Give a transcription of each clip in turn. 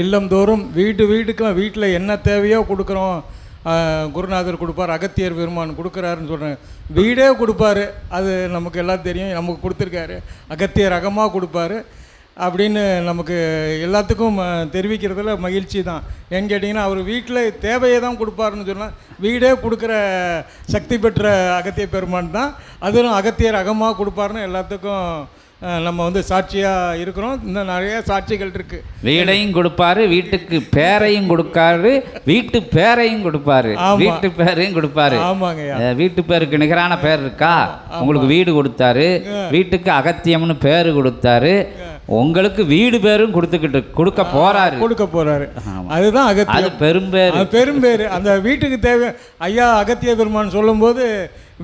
இல்லந்தோறும் வீடு வீட்டுக்கும் வீட்டில் என்ன தேவையோ கொடுக்குறோம். குருநாதர் கொடுப்பார் அகத்தியர் பெருமான் கொடுக்குறாருன்னு சொல்கிறேன் வீடே கொடுப்பாரு. அது நமக்கு எல்லாம் தெரியும். நமக்கு கொடுத்துருக்காரு. அகத்தியர் அகமாக கொடுப்பாரு. அப்படின்னு நமக்கு எல்லாத்துக்கும் தெரிவிக்கிறதுல மகிழ்ச்சி தான். ஏன்னு கேட்டிங்கன்னா அவர் வீட்டில் தேவையை தான் கொடுப்பாருன்னு சொன்னால் வீடே கொடுக்குற சக்தி பெற்ற அகத்திய பெருமான் தான். அதுவும் அகத்தியர் அகமாக கொடுப்பாருன்னு எல்லாத்துக்கும் நம்ம வந்து சாட்சியாக இருக்கிறோம். இன்னும் நிறைய சாட்சிகள் இருக்குது வீடையும் கொடுப்பாரு வீட்டுக்கு பேரையும் கொடுக்காரு வீட்டு பேரையும் கொடுப்பாரு. வீட்டு பேரையும் கொடுப்பாரு. ஆமாங்கய்யா அஹ் வீட்டு பேருக்கு நிகரான பேர் இருக்கா? உங்களுக்கு வீடு கொடுத்தாரு வீட்டுக்கு அகத்தியம்னு பேர் கொடுத்தாரு. உங்களுக்கு வீடு பேரும் கொடுத்துக்கிட்டு கொடுக்க போறாரு. கொடுக்க போகிறாரு அதுதான் அது அகத்தியம் பெரும்பேர் அது பெரும்பேர் அந்த வீட்டுக்கு தேவை ஐயா அகத்திய பெருமான் சொல்லும்போது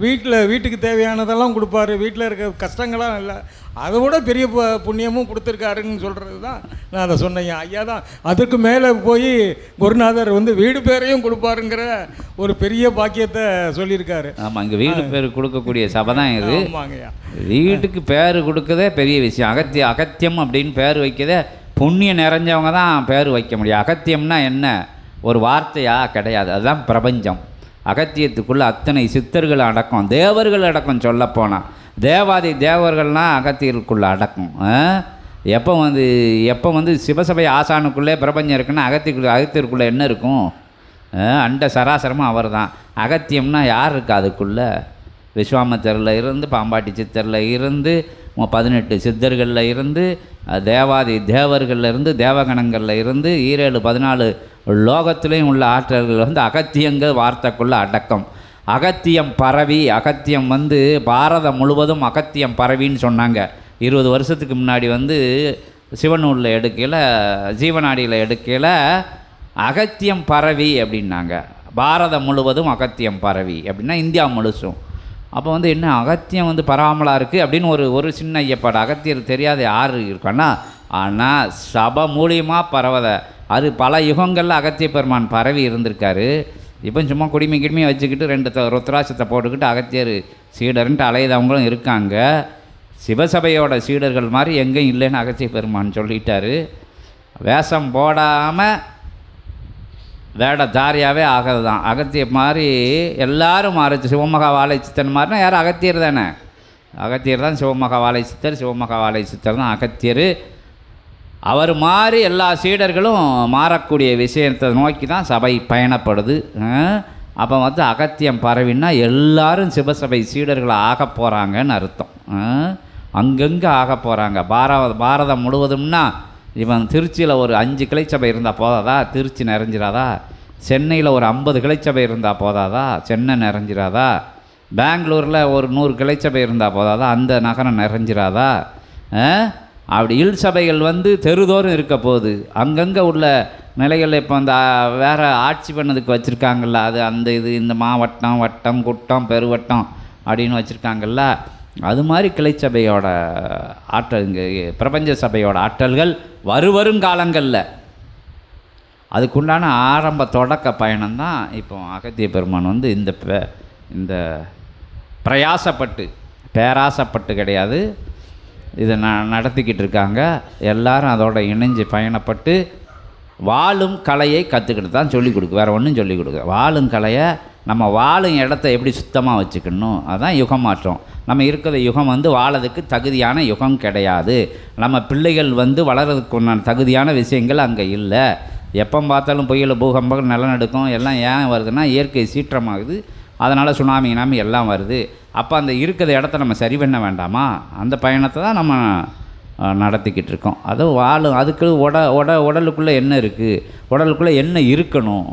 வீட்டில் வீட்டுக்கு தேவையானதெல்லாம் கொடுப்பாரு. வீட்டில் இருக்க கஷ்டங்களாம் இல்லை. அதை விட பெரிய பு- புண்ணியமும் கொடுத்துருக்காருன்னு சொல்கிறது தான் நான் அதை சொன்னேன். ஐயா தான். அதுக்கு மேலே போய் குருநாதர் வந்து வீடு பேரையும் கொடுப்பாருங்கிற ஒரு பெரிய பாக்கியத்தை சொல்லியிருக்காரு. ஆமா இங்க வீடு பேர் கொடுக்கக்கூடிய சபை தான் இது. ஆமாங்கய்யா வீட்டுக்கு பேர் கொடுக்கதே பெரிய விஷயம். அகத்திய அகத்தியம் அப்படின்னு பேர் வைக்கதே புண்ணியம் நிறைஞ்சவங்க தான் பேர் வைக்க முடியும். அகத்தியம்னா என்ன? ஒரு வார்த்தையா? கிடையாது. அதுதான் பிரபஞ்சம். அகத்தியத்துக்குள்ளே அத்தனை சித்தர்கள் அடக்கம் தேவர்கள் அடக்கம் சொல்லப்போனால் தேவாதி தேவர்கள்லாம் அகத்தியருக்குள்ளே அடக்கம். ஆ? எப்போ வந்து எப்போ வந்து சிவசபை ஆசானுக்குள்ளே பிரபஞ்சம் இருக்குன்னா அகத்தியக்குள்ள அகத்தியருக்குள்ளே என்ன இருக்கும்? அண்ட சராசரமும் அவர் தான் அகத்தியம்னா யார் இருக்கா அதுக்குள்ளே? விஸ்வாமத்தரில் இருந்து பாம்பாட்டி சித்தரில் இருந்து பதினெட்டு சித்தர்களில் இருந்து தேவாதி தேவர்களில் இருந்து தேவகணங்களில் இருந்து ஈரேழு பதினாலு லோகத்திலையும் உள்ள ஆற்றல்கள் வந்து அகத்தியங்கள் வார்த்தைக்குள்ள அடக்கம். அகத்தியம் பரவி அகத்தியம் வந்து பாரதம் முழுவதும் அகத்தியம் பரவின்னு சொன்னாங்க. இருபது வருஷத்துக்கு முன்னாடி வந்து சிவனூரில் எடுக்கையில் ஜீவநாடியில் எடுக்கையில் அகத்தியம் பரவி அப்படின்னாங்க. பாரதம் முழுவதும் அகத்தியம் பரவி அப்படின்னா இந்தியா முழுசும். அப்போ வந்து என்ன அகத்தியம் வந்து பரவாமலாக இருக்குது அப்படின்னு ஒரு ஒரு சின்ன ஐயப்பாடு. அகத்தியர் தெரியாத யார் இருக்கான்னா ஆனால் சபை மூலியமாக பரவத. அது பல யுகங்களில் அகத்திய பெருமான் பரவி இருந்திருக்காரு. இப்போ சும்மா குடிமை கிடிமையை வச்சுக்கிட்டு ரெண்டு த- ருத்ராட்சத்தை போட்டுக்கிட்டு அகத்தியர் சீடர்ன்ட்டு அலையதவங்களும் இருக்காங்க. சிவசபையோட சீடர்கள் மாதிரி எங்கேயும் இல்லைன்னு அகத்திய பெருமான் சொல்லிட்டாரு. வேஷம் போடாமல் வேடதாரியாகவே ஆகிறது தான் அகத்திய மாதிரி எல்லாரும் மாறிச்சு. சிவமகா வாழை சித்தன் மாதிரினா யாரும் அகத்தியர் தானே? அகத்தியர் தான் சிவமகா வாழை சித்தர் சிவமகா வாழை சித்தர் தான் அகத்தியர். அவர் மாதிரி எல்லா சீடர்களும் மாறக்கூடிய விஷயத்தை நோக்கி தான் சபை பயணப்படுது. அப்போ வந்து அகத்தியம் பரவின்னா எல்லாரும் சிவசபை சீடர்கள் ஆக போகிறாங்கன்னு அர்த்தம். அங்கங்கே ஆக போகிறாங்க பாரத பாரதம் முழுவதும்னா இவன் திருச்சியில் ஒரு அஞ்சு கிளைச்சபை இருந்தால் போதாதா? திருச்சி நிறைஞ்சிராதா சென்னையில் ஒரு ஐம்பது கிளைச்சபை இருந்தால் போதாதா? சென்னை நிறைஞ்சிராதா பெங்களூரில் ஒரு நூறு கிளைச்சபை இருந்தால் போதாதா? அந்த நகரம் நிறைஞ்சிராதா அப்படி இல் சபைகள் வந்து தெருதோறும் இருக்க போகுது. அங்கங்கே உள்ள நிலைகள் இப்போ அந்த வேறு ஆட்சி பண்ணதுக்கு வச்சுருக்காங்கல்ல அது அந்த இது இந்த மாவட்டம் வட்டம் குட்டம் பெருவட்டம் அப்படின்னு வச்சுருக்காங்கல்ல அது மாதிரி கிளைச்சபையோட ஆற்றல் இங்கே பிரபஞ்ச சபையோட ஆற்றல்கள் வருவரும் காலங்களில். அதுக்குண்டான ஆரம்ப தொடக்க பயணம்தான் இப்போ அகத்திய பெருமான் வந்து இந்த பே- இந்த பிரயாசப்பட்டு பேராசப்பட்டு கிடையாது. இதை ந நடத்திக்கிட்டு இருக்காங்க. எல்லாரும் அதோட இணைஞ்சு பயணப்பட்டு வாழும் கலையை கற்றுக்கிட்டு தான் சொல்லிக் கொடுக்கு. வேறு ஒன்றும் சொல்லிக் கொடுக்க வாழும் கலையை நம்ம வாழும் இடத்த எப்படி சுத்தமாக வச்சுக்கணும்? அதுதான் யுகம் மாற்றம் நம்ம இருக்கிற யுகம் வந்து வாழறதுக்கு தகுதியான யுகம் கிடையாது. நம்ம பிள்ளைகள் வந்து வளர்கிறதுக்கு உண்டான தகுதியான விஷயங்கள் அங்கே இல்லை. எப்போ பார்த்தாலும் புயல் பூகம்பம் நிலநடுக்கம் எல்லாம் ஏன் வருதுன்னா இயற்கை சீற்றமாகுது. அதனால் சுனாமி கினாமி எல்லாம் வருது. அப்போ அந்த இருக்கிற இடத்த நம்ம சரி பண்ண வேண்டாமா? அந்த பயணத்தை தான் நம்ம நடத்திக்கிட்டு இருக்கோம். அதுவும் வாழும் அதுக்கு உட உட உடலுக்குள்ளே என்ன இருக்குது உடலுக்குள்ளே என்ன இருக்கணும்?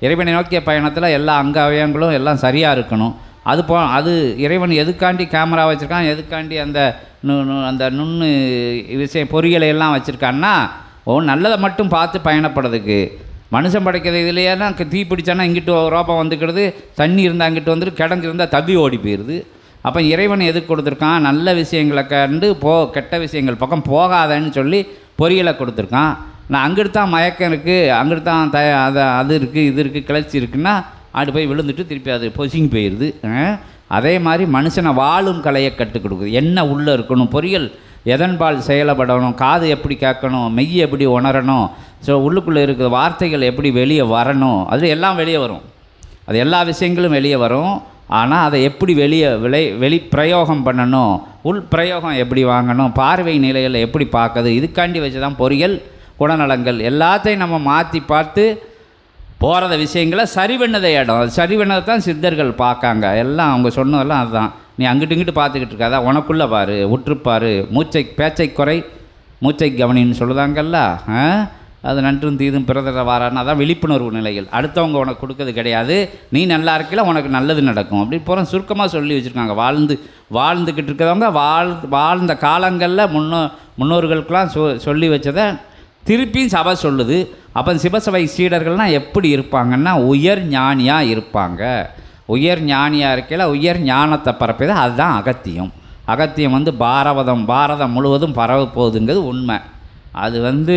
இறைவனை நோக்கிய பயணத்தில் எல்லா அங்க அவயங்களும் எல்லாம் சரியாக இருக்கணும். அது போ அது இறைவன் எதுக்காண்டி கேமரா வச்சுருக்கான் எதுக்காண்டி அந்த நு- அந்த நுண்ணு விஷயம் பொறிகளை எல்லாம் வச்சுருக்கான்னா ஓ நல்லதை மட்டும் பார்த்து பயணப்படுறதுக்கு. மனுஷன் படைக்கிறது இதுலையே தான் தீ பிடிச்சானா இங்கிட்டு ரோப்பம் வந்துக்கிறது தண்ணி இருந்தால் அங்கிட்டு வந்துட்டு கிடங்கு இருந்தால் தப்பி ஓடி போயிடுது அப்போ இறைவன் எதுக்கு கொடுத்துருக்கான்? நல்ல விஷயங்களை கண்டு போ கெட்ட விஷயங்கள் பக்கம் போகாதன்னு சொல்லி பொறியலை கொடுத்துருக்கான். நான் அங்கிட்டு தான் மயக்கம் இருக்குது அங்கிட்டு தான் த அது அது இருக்குது இது இருக்குது கிளர்ச்சி இருக்குன்னா ஆடு போய் விழுந்துட்டு திருப்பி அது பொசிங்கி போயிடுது அதே மாதிரி மனுஷனை வாழும் கலையை கற்றுக் கொடுக்குது. என்ன உள்ளே இருக்கணும்? பொரியல் எதன்பால் செயலப்படணும்? காது எப்படி கேட்கணும்? மெய் எப்படி உணரணும்? ஸோ உள்ளுக்குள்ளே இருக்கிற வார்த்தைகள் எப்படி வெளியே வரணும்? அது எல்லாம் வெளியே வரும். அது எல்லா விஷயங்களும் வெளியே வரும். ஆனால் அதை எப்படி வெளியே விளை வெளி பிரயோகம் பண்ணணும்? உள் பிரயோகம் எப்படி வாங்கணும்? பார்வை நிலையில் எப்படி பார்க்குது இதுக்காண்டி வச்சு தான் பொறியியல் குணநலங்கள் எல்லாத்தையும் நம்ம மாற்றி பார்த்து போகிறத விஷயங்களை சரி பண்ணதை இடம். அது சரி பண்ணதை தான் சித்தர்கள் பார்க்காங்க. எல்லாம் அவங்க சொன்னதெல்லாம் அதுதான். நீ அங்கிட்டு இங்கிட்டு பார்த்துக்கிட்டு இருக்காதா உனக்குள்ளே பாரு உற்றுப்பாரு. மூச்சை பேச்சை குறை மூச்சை கவனின்னு சொல்லுதாங்கல்ல? அது நன்றும் தீதும் பிறதர வாரான்னு அதான் விழிப்புணர்வு நிலைகள். அடுத்தவங்க உனக்கு கொடுக்கறது கிடையாது. நீ நல்லா இருக்கல உனக்கு நல்லது நடக்கும். அப்படி போகிற சுருக்கமாக சொல்லி வச்சுருக்காங்க. வாழ்ந்து வாழ்ந்துக்கிட்டு இருக்கிறவங்க வாழ் வாழ்ந்த காலங்களில் முன்னோ முன்னோர்களுக்கெல்லாம் சொ சொல்லி வச்சதை திருப்பியும் சபை சொல்லுது. அப்போ சிவசபை சீடர்கள்னால் எப்படி இருப்பாங்கன்னா உயர் ஞானியாக இருப்பாங்க. உயர் ஞானியாக இருக்கையில் உயர் ஞானத்தை பரப்பியது அதுதான் அகத்தியம். அகத்தியம் வந்து பாரவதம் பாரதம் முழுவதும் பரவ போகுதுங்கிறது உண்மை. அது வந்து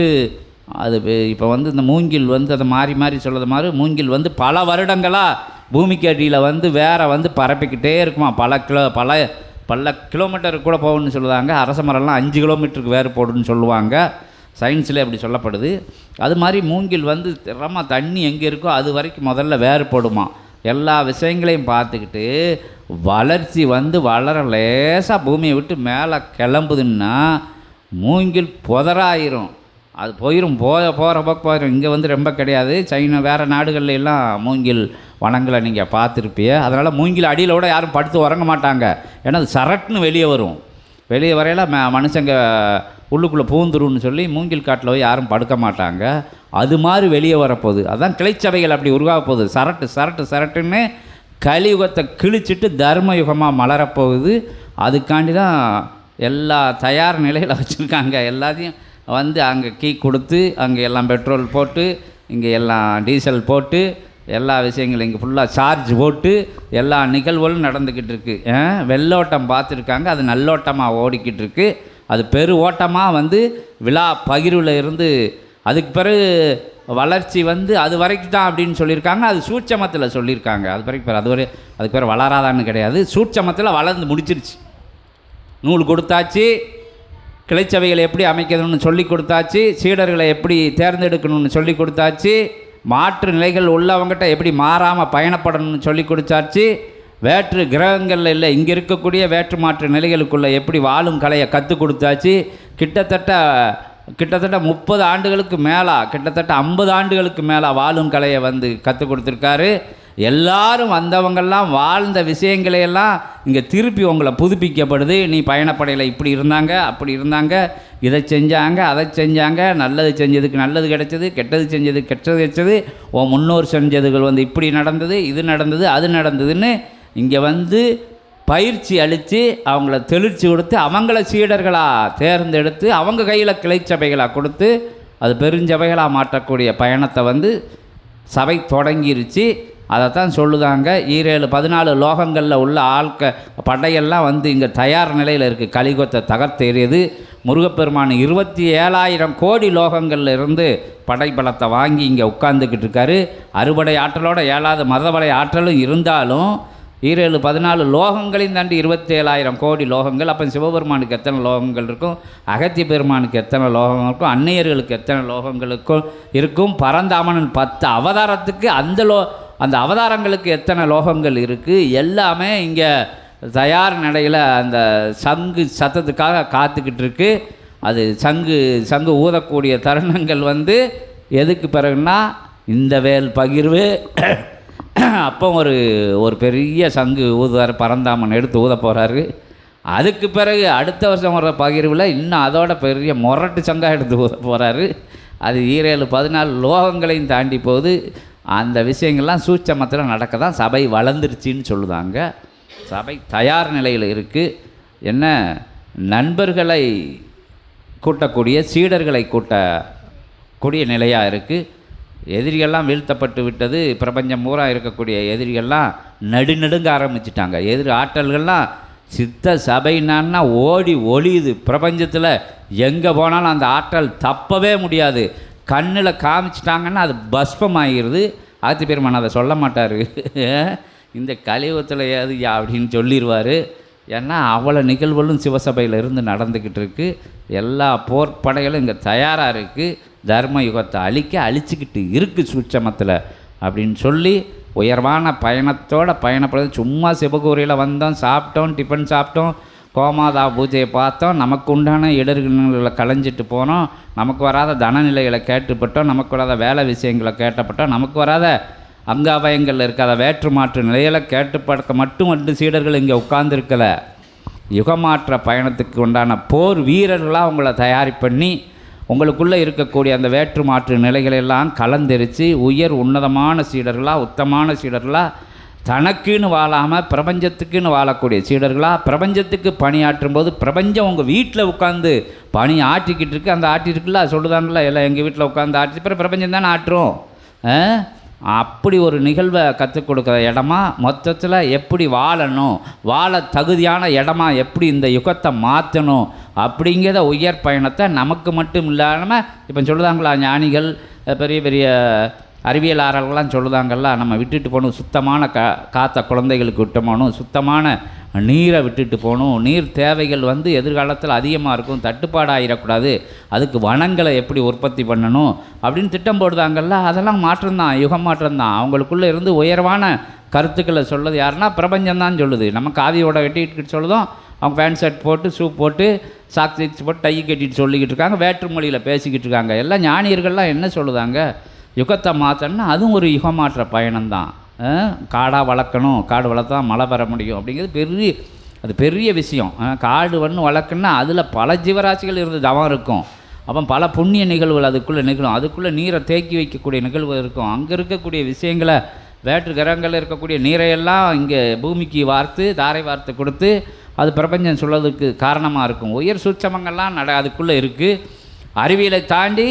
அது இப்போ வந்து இந்த மூங்கில் வந்து அதை மாறி மாறி சொல்கிறது மாதிரி மூங்கில் வந்து பல வருடங்களாக பூமிக்கு அடியில் வந்து வேற வந்து பரப்பிக்கிட்டே இருக்குமா. பல கிலோ பல பல கிலோமீட்டருக்கு கூட போகணும்னு சொல்லுவாங்க. அரச மரம்லாம் அஞ்சு கிலோமீட்டருக்கு வேறு போடுன்னு சொல்லுவாங்க. சயின்ஸில் அப்படி சொல்லப்படுது. அது மாதிரி மூங்கில் வந்து திறமாக தண்ணி எங்கே இருக்கோ அது வரைக்கும் முதல்ல வேறுபடுமா எல்லா விஷயங்களையும் பார்த்துக்கிட்டு வளர்ச்சி வந்து வளர லேசாக பூமியை விட்டு மேலே கிளம்புதுன்னா மூங்கில் புதராயிரும். அது போயிடும் போக போகிற பக்கம் போயிடும் இங்கே வந்து ரொம்ப கிடையாது. சைனா வேறு நாடுகள்ல எல்லாம் மூங்கில் வனங்களை நீங்கள் பார்த்துருப்பிய அதனால் மூங்கில் அடியில் கூட யாரும் படுத்து உறங்க மாட்டாங்க. ஏன்னா அது சரட்டுன்னு வெளியே வரும். வெளியே வரையில ம மனுஷங்க உள்ளுக்குள்ளே பூந்துருன்னு சொல்லி மூங்கில் காட்டில் போய் யாரும் படுக்க மாட்டாங்க. அது மாதிரி வெளியே வரப்போகுது. அதான் கிளைச்சபைகள் அப்படி உருவாக போகுது. சரட்டு சரட்டு சரட்டுன்னு கலியுகத்தை கிழிச்சிட்டு தர்மயுகமாக மலரப்போகுது. அதுக்காண்டி தான் எல்லா தயார் நிலையில் வச்சுருக்காங்க. எல்லாத்தையும் வந்து அங்கே கீ கொடுத்து அங்கே எல்லாம் பெட்ரோல் போட்டு இங்கே எல்லாம் டீசல் போட்டு எல்லா விஷயங்களும் இங்கே ஃபுல்லாக சார்ஜ் போட்டு எல்லா நிகழ்வுகளும் நடந்துக்கிட்டு இருக்குது வெள்ளோட்டம் பார்த்துருக்காங்க. அது நல்லோட்டமாக ஓடிக்கிட்டு இருக்கு. அது பெரு ஓட்டமாக வந்து விழா பகிர்வில் இருந்து அதுக்கு பிறகு வளர்ச்சி வந்து அது வரைக்கும் தான் அப்படின்னு சொல்லியிருக்காங்க. அது சூட்சமத்தில் சொல்லியிருக்காங்க. அது வரைக்கும் பிறகு அது வரை அதுக்கு பிறகு வளராதான்னு கிடையாது. சூட்சமத்தில் வளர்ந்து முடிச்சிருச்சு. நூல் கொடுத்தாச்சு. கிளைச்சவைகளை எப்படி அமைக்கணும்னு சொல்லி கொடுத்தாச்சு. சீடர்களை எப்படி தேர்ந்தெடுக்கணும்னு சொல்லி கொடுத்தாச்சு. மாற்று நிலைகள் உள்ளவங்ககிட்ட எப்படி மாறாமல் பயணப்படணும்னு சொல்லி கொடுத்தாச்சு. வேற்று கிரகங்களில் இல்லை இங்கே இருக்கக்கூடிய வேற்று மாற்று நிலைகளுக்குள்ளே எப்படி வாழும் கலையை கற்றுக் கொடுத்தாச்சு. கிட்டத்தட்ட கிட்டத்தட்ட முப்பது ஆண்டுகளுக்கு மேலா கிட்டத்தட்ட ஐம்பது ஆண்டுகளுக்கு மேலே வாழும் கலையை வந்து கற்றுக் கொடுத்துருக்காரு. எல்லாரும் வந்தவங்கெல்லாம் வாழ்ந்த விஷயங்களையெல்லாம் இங்கே திருப்பி உங்களை புதுப்பிக்கப்படுது. நீ பயணப்படையில் இப்படி இருந்தாங்க அப்படி இருந்தாங்க இதை செஞ்சாங்க அதை செஞ்சாங்க நல்லது செஞ்சதுக்கு நல்லது கிடைச்சது கெட்டது செஞ்சது கெட்டது கிடைச்சது உன் முன்னோர் செஞ்சதுகள் வந்து இப்படி நடந்தது இது நடந்தது அது நடந்ததுன்னு இங்கே வந்து பயிற்சி அளித்து அவங்கள தெளிச்சு கொடுத்து அவங்கள சீடர்களாக தேர்ந்தெடுத்து அவங்க கையில் கிளைச்சபைகளாக கொடுத்து அது பெருஞ்சபைகளாக மாற்றக்கூடிய பயணத்தை வந்து சபை தொடங்கிருச்சு. அதைத்தான் சொல்லுதாங்க. ஈரேழு பதினாலு லோகங்களில் உள்ள ஆட்க படையெல்லாம் வந்து இங்கே தயார் நிலையில் இருக்குது கலிகொத்தை தகர்த்தெறியது முருகப்பெருமான் இருபத்தி ஏழாயிரம் கோடி லோகங்களில் இருந்து படைபலத்தை வாங்கி இங்கே உட்கார்ந்துக்கிட்டு இருக்காரு. அறுபடை ஆற்றலோட ஏழாவது மதவடை ஆற்றலும் இருந்தாலும் ஈரேழு பதினாலு லோகங்களையும் தாண்டி இருபத்தி ஏழாயிரம் கோடி லோகங்கள். அப்போ சிவபெருமானுக்கு எத்தனை லோகங்கள் இருக்கும்? அகத்திய பெருமானுக்கு எத்தனை லோகம் இருக்கும்? அன்னையர்களுக்கு எத்தனை லோகங்களுக்கும் இருக்கும். பரந்தாமனன் பத்து அவதாரத்துக்கு அந்த லோ அந்த அவதாரங்களுக்கு எத்தனை லோகங்கள் இருக்குது எல்லாமே இங்கே தயார் நடையில் அந்த சங்கு சத்தத்துக்காக காத்துக்கிட்டு இருக்கு. அது சங்கு சங்கு ஊதக்கூடிய தருணங்கள் வந்து எதுக்கு பிறகுன்னா இந்த வேல் பகிர்வு. அப்போ ஒரு ஒரு பெரிய சங்கு ஊதுவார் பரந்தாமன் எடுத்து ஊத போகிறாரு அதுக்கு பிறகு அடுத்த வருஷம் வர பகிர்வில் இன்னும் அதோட பெரிய முரட்டு சங்காக எடுத்து ஊத போகிறாரு அது ஈரேழு பதினாலு லோகங்களையும் தாண்டி போகுது. அந்த விஷயங்கள்லாம் சூட்சமத்தில் நடக்க தான் சபை வளர்ந்துருச்சின்னு சொல்லுதாங்க. சபை தயார் நிலையில் இருக்குது என்ன? நண்பர்களை கூட்டக்கூடிய சீடர்களை கூட்டக்கூடிய நிலையாக இருக்குது எதிரிகள்லாம் வீழ்த்தப்பட்டு விட்டது. பிரபஞ்சம் பூரா இருக்கக்கூடிய எதிரிகள்லாம் நடுநடுங்க ஆரம்பிச்சிட்டாங்க. எதிர் ஆற்றல்கள்லாம் சித்த சபைனான்னா ஓடி ஒளியுது. பிரபஞ்சத்தில் எங்கே போனாலும் அந்த ஆற்றல் தப்பவே முடியாது. கண்ணில் காமிச்சிட்டாங்கன்னா அது பஸ்பமாகிடுது ஆத்தி பெருமான் அதை சொல்ல மாட்டார். இந்த கலியுகத்தில் ஏது யா அப்படின்னு சொல்லிடுவார் ஏன்னா அவ்வளோ நிகழ்வுகளும் சிவசபையில் இருந்து நடந்துக்கிட்டு இருக்கு. எல்லா போர் படைகளும் இங்கே தயாராக இருக்குது தர்ம யுகத்தை அழிக்க அழிச்சிக்கிட்டு இருக்குது சுட்சமத்தில் அப்படின்னு சொல்லி உயர்வான பயணத்தோட பயணப்படுறது சும்மா சிவகூரியில் வந்தோம் சாப்பிட்டோம் டிஃபன் சாப்பிட்டோம். கோமாதா பூஜையை பார்த்தோம். நமக்கு உண்டான இடர்களை களைஞ்சிட்டு போனோம். நமக்கு வராத தனநிலைகளை கேட்டுப்பட்டோம். நமக்கு வராத வேலை விஷயங்களை கேட்டப்பட்டோம். நமக்கு வராத அங்காபயங்களில் இருக்காத வேற்று மாற்று நிலைகளை கேட்டுப்படுத்த மட்டும் வந்து சீடர்கள் இங்கே உட்கார்ந்துருக்கல. யுகமாற்ற பயணத்துக்கு உண்டான போர் வீரர்களாக உங்களை தயாரி பண்ணி உங்களுக்குள்ளே இருக்கக்கூடிய அந்த வேற்று மாற்று நிலைகளெல்லாம் கலந்தெரித்து உயர் உன்னதமான சீடர்களாக உத்தமான சீடர்களாக தனக்குன்னு வாழாமல் பிரபஞ்சத்துக்குன்னு வாழக்கூடிய சீடர்களாக பிரபஞ்சத்துக்கு பணியாற்றும் போது பிரபஞ்சம் உங்கள் வீட்டில் உட்காந்து பணி ஆட்டிக்கிட்டு இருக்கு. அந்த ஆட்டி இருக்குல்ல எல்லாம் எங்கள் வீட்டில் உட்காந்து ஆட்டி பிறகு பிரபஞ்சம் தானே ஆட்டுறோம் அப்படி ஒரு நிகழ்வை கற்றுக் கொடுக்குற இடமா? மொத்தத்தில் எப்படி வாழணும்? வாழ தகுதியான இடமா? எப்படி இந்த யுகத்தை மாற்றணும்? அப்படிங்கிற உயர் பயணத்தை நமக்கு மட்டும் இல்லாமல் இப்போ சொல்லுதாங்களா ஞானிகள் பெரிய பெரிய அறிவியலாளர்கள்லாம் சொல்லுதாங்கல்ல நம்ம விட்டுட்டு போகணும் சுத்தமான கா காத்த குழந்தைகளுக்கு விட்டு போகணும் சுத்தமான நீரை விட்டுட்டு போகணும். நீர் தேவைகள் வந்து எதிர்காலத்தில் அதிகமாக இருக்கும் தட்டுப்பாடு ஆகிடக்கூடாது அதுக்கு வனங்களை எப்படி உற்பத்தி பண்ணணும் அப்படின்னு திட்டம் போடுதாங்கல்ல அதெல்லாம் மாற்றம்தான் யுகம் மாற்றம்தான். அவங்களுக்குள்ளே இருந்து உயர்வான கருத்துக்களை சொல்லுது யாருன்னா பிரபஞ்சம்தான் சொல்லுது. நம்ம காவியோட வெட்டிக்கிட்டு சொல்லுதோம் அவங்க பேண்ட் ஷர்ட் போட்டு ஷூ போட்டு சாக்ஸ் போட்டு டை கட்டிட்டு சொல்லிக்கிட்டு இருக்காங்க வேற்று மொழியில் பேசிக்கிட்டு இருக்காங்க. எல்லாம் ஞானியர்கள்லாம் என்ன சொல்லுதாங்க? யுகத்தை மாற்றணும்னா அதுவும் ஒரு யுகமாற்ற பயணம்தான். காடாக வளர்க்கணும் காடு வளர்த்தா மழை பெற முடியும் அப்படிங்கிறது பெரிய அது பெரிய விஷயம். காடு ஒன்று வளர்க்குன்னா அதில் பல ஜீவராசிகள் இருந்து தவம் இருக்கும். அப்போ பல புண்ணிய நிகழ்வுகள் அதுக்குள்ளே நிகழும். அதுக்குள்ளே நீரை தேக்கி வைக்கக்கூடிய நிகழ்வு இருக்கும். அங்கே இருக்கக்கூடிய விஷயங்களை வேற்று கிரகங்களில் இருக்கக்கூடிய நீரையெல்லாம் இங்கே பூமிக்கு வார்த்து தாரை வார்த்து கொடுத்து அது பிரபஞ்சம் சொல்லதுக்கு காரணமாக இருக்கும். உயர் சூட்சமங்கள்லாம் நட அதுக்குள்ளே இருக்குது அறிவியலை தாண்டி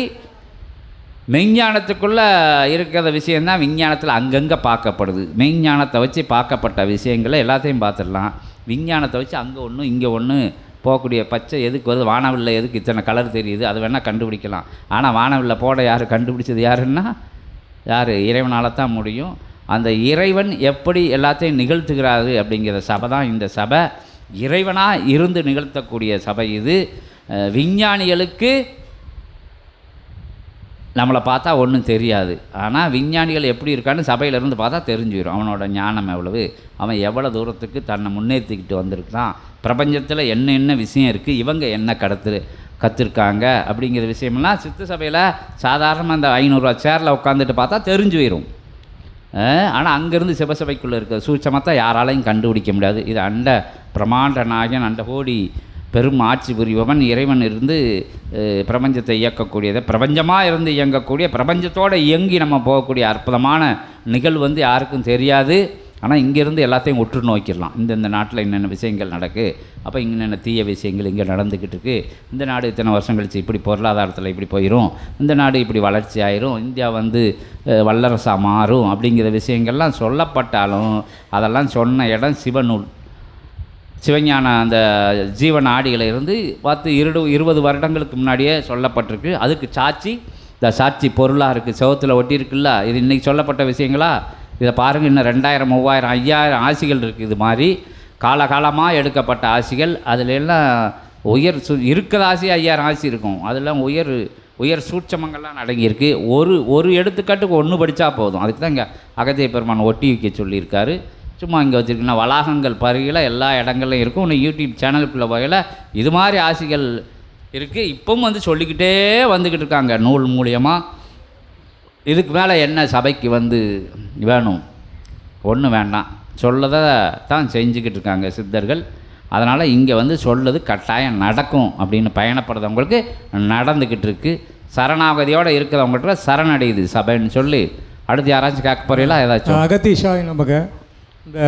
மெய்ஞானத்துக்குள்ளே இருக்கிற விஷயந்தான் விஞ்ஞானத்தில் அங்கங்கே பார்க்கப்படுது. மெய்ஞானத்தை வச்சு பார்க்கப்பட்ட விஷயங்களை எல்லாத்தையும் பார்த்துடலாம். விஞ்ஞானத்தை வச்சு அங்கே ஒன்று இங்கே ஒன்று போகக்கூடிய பச்சை எதுக்கு வருது வானவில்லை எதுக்கு இத்தனை கலர் தெரியுது அது வேணால் கண்டுபிடிக்கலாம். ஆனால் வானவில்லை போட யார் கண்டுபிடிச்சது யாருன்னா யார்? இறைவனால் தான் முடியும். அந்த இறைவன் எப்படி எல்லாத்தையும் நிகழ்த்துகிறாரு அப்படிங்கிற சபை தான் இந்த சபை. இறைவனாக இருந்து நிகழ்த்தக்கூடிய சபை இது. விஞ்ஞானிகளுக்கு நம்மளை பார்த்தா ஒன்றும் தெரியாது. ஆனால் விஞ்ஞானிகள் எப்படி இருக்கான்னு சபையிலேருந்து பார்த்தா தெரிஞ்சிடும் அவனோட ஞானம் எவ்வளவு? அவன் எவ்வளோ தூரத்துக்கு தன்னை முன்னேற்றிக்கிட்டு வந்திருக்கான் பிரபஞ்சத்தில் என்ன என்ன விஷயம் இருக்குது இவங்க என்ன கடத்து கற்றுருக்காங்க அப்படிங்கிற விஷயம்லாம் சித்து சபையில் சாதாரணமாக அந்த ஐநூறுரூவா சேரில் உட்காந்துட்டு பார்த்தா தெரிஞ்சு போயிடும் ஆனால் அங்கேருந்து சிவசபைக்குள்ளே இருக்க சூட்சமத்தை யாராலையும் கண்டுபிடிக்க முடியாது. இது அண்ட பிரமாண்ட நாயகன் அண்ட கோடி பெரும் ஆட்சி புரிபவன் இறைவன் இருந்து பிரபஞ்சத்தை இயக்கக்கூடியதை பிரபஞ்சமாக இருந்து இயங்கக்கூடிய பிரபஞ்சத்தோடு இயங்கி நம்ம போகக்கூடிய அற்புதமான நிகழ்வு வந்து யாருக்கும் தெரியாது. ஆனால் இங்கேருந்து எல்லாத்தையும் உற்று நோக்கிடலாம். இந்த நாட்டில் என்னென்ன விஷயங்கள் நடக்கு அப்போ இங்கே என்னென்ன தீய விஷயங்கள் இங்கே நடந்துக்கிட்டு இருக்குது இந்த நாடு இத்தனை வருஷம் கழிச்சு இப்படி பொருளாதாரத்தில் இப்படி போயிடும் இந்த நாடு இப்படி வளர்ச்சி ஆயிரும் இந்தியா வந்து வல்லரசாக மாறும் அப்படிங்கிற விஷயங்கள்லாம் சொல்லப்பட்டாலும் அதெல்லாம் சொன்ன இடம் சிவநூல். சிவஞான அந்த ஜீவன் ஆடிகளை இருந்து பார்த்து இருடு இருபது வருடங்களுக்கு முன்னாடியே சொல்லப்பட்டிருக்கு. அதுக்கு சாட்சி இந்த சாட்சி பொருளாக இருக்குது செவத்தில் ஒட்டியிருக்குல்ல இது இன்றைக்கி சொல்லப்பட்ட விஷயங்களா? இதை பாருங்கள் இன்னும் ரெண்டாயிரம் மூவாயிரம் ஐயாயிரம் ஆசிகள் இருக்குது இது மாதிரி. காலகாலமாக எடுக்கப்பட்ட ஆசிகள். அதில் எல்லாம் உயர் சு இருக்கிற ஆசி ஐயாயிரம் ஆசி இருக்கும். அதெல்லாம் உயர் உயர் சூட்சமங்கள்லாம் அடங்கியிருக்கு. ஒரு ஒரு எடுத்துக்காட்டுக்கு ஒன்று படித்தா போதும். அதுக்கு தான் இங்கே அகத்திய பெருமான் ஒட்டி வைக்க சொல்லியிருக்காரு. சும்மா இங்கே வச்சுருக்கீங்கன்னா வளாகங்கள் பருகில் எல்லா இடங்கள்லையும் இருக்கும். இன்னும் யூடியூப் சேனலுக்குள்ள வகையில் இது மாதிரி ஆசைகள் இருக்குது இப்பவும் வந்து சொல்லிக்கிட்டே வந்துக்கிட்டு இருக்காங்க. நூல் மூலியமாக இதுக்கு மேலே என்ன சபைக்கு வந்து வேணும்? ஒன்றும் வேண்டாம். சொல்லதை தான் செஞ்சுக்கிட்டு இருக்காங்க சித்தர்கள். அதனால் இங்கே வந்து சொல்லது கட்டாயம் நடக்கும் அப்படின்னு பயணப்படுறவங்களுக்கு நடந்துக்கிட்டு இருக்குது சரணாகதியோடு இருக்கிறவங்கள்ட்ட சரணடையுது சபைன்னு சொல்லி. அடுத்து யாராச்சும் கேட்க போகிறீங்களா ஏதாச்சும். அகத்தீஷாய் நமக்கு இந்த